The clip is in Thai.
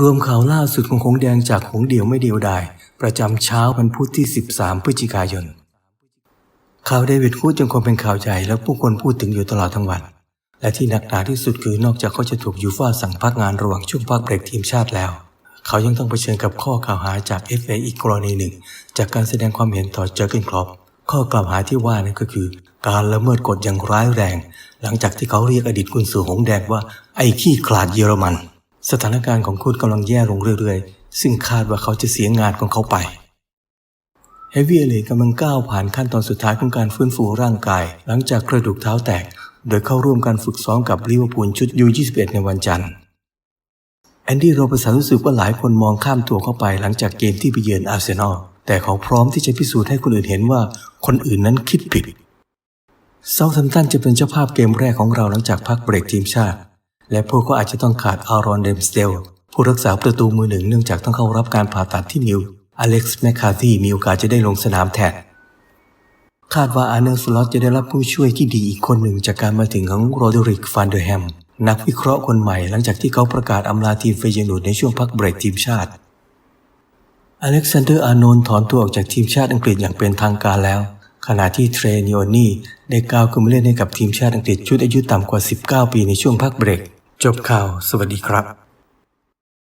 รวมข่าวล่าสุดของหงแดงจากหงเดี่ยวไม่เดียวดาย ประจำเช้าวันพุธที่ 13 พฤศจิกายน ข่าวเดวิดคูดยังคงเป็นข่าวใหญ่และผู้คนพูดถึงอยู่ตลอดทั้งวัน และที่หนักหนาที่สุดคือนอกจากเขาจะถูกยูฟ่าสั่งพักงานระหว่างช่วงพักเบรกทีมชาติแล้ว เขายังต้องเผชิญกับข้อกล่าวหาจาก FA อีกกรณีหนึ่ง จากการแสดงความเห็นต่อเจอร์เกนครอปข้อกล่าวหาที่ว่านั่นก็คือ การละเมิดกฎอย่างร้ายแรง หลังจากที่เขาเรียกอดีตกุนซือหงแดงว่าไอ้ขี้ขลาดเยอรมัน สถานการณ์ของคุณกำลังแย่ลงเรื่อยๆ ซึ่งคาดว่าเขาจะเสียงานของเขาไปเฮฟวี่เอเลกำลังก้าวผ่านขั้นตอนสุดท้ายของการฟื้นฟูร่างกาย หลังจากกระดูกเท้าแตก โดยเข้าร่วมการฝึกซ้อมกับลิเวอร์พูลชุดยู21ในวันจันทร์แอนดี้โรเบร์ตสันรู้สึกว่าหลายคนมองข้ามตัวเข้าไปหลังจากเกมที่ไปเยือนอาร์เซนอลแต่เขาพร้อมที่จะพิสูจน์ให้คนอื่นเห็นว่าคนอื่นนั้นคิดผิดเซาท์แฮมป์ตันจะเป็นเจ้าภาพเกมแรกของเราหลังจากพักเบรกทีมชาติ และพวกเขาอาจจะต้องขาดอารอนเดมสเดลผู้รักษาประตูมือหนึ่งเนื่องจากต้องเข้ารับการผ่าตัดที่นิ้วอเล็กซ์แมคคาร์ธีมีโอกาสจะได้ลงสนามแทนคาดว่าอาร์เนลสล็อตจะได้รับผู้ช่วยที่ดีอีกคนหนึ่งจากการมาถึงของโรดริกฟานเดอร์แฮม นักวิเคราะห์คนใหม่หลังจากที่เขาประกาศอำลาทีมเฟเยนูดในช่วงพักเบรกทีมชาติ อเล็กซานเดอร์อาร์โนนถอนตัวออกจากทีมชาติอังกฤษอย่างเป็นทางการแล้ว ขณะที่เทรนิโอนี่ได้ก้าวขึ้นมาเล่นให้กับทีมชาติอังกฤษชุดอายุต่ำกว่า 19 ปีในช่วงพักเบรก จบข่าว สวัสดีครับ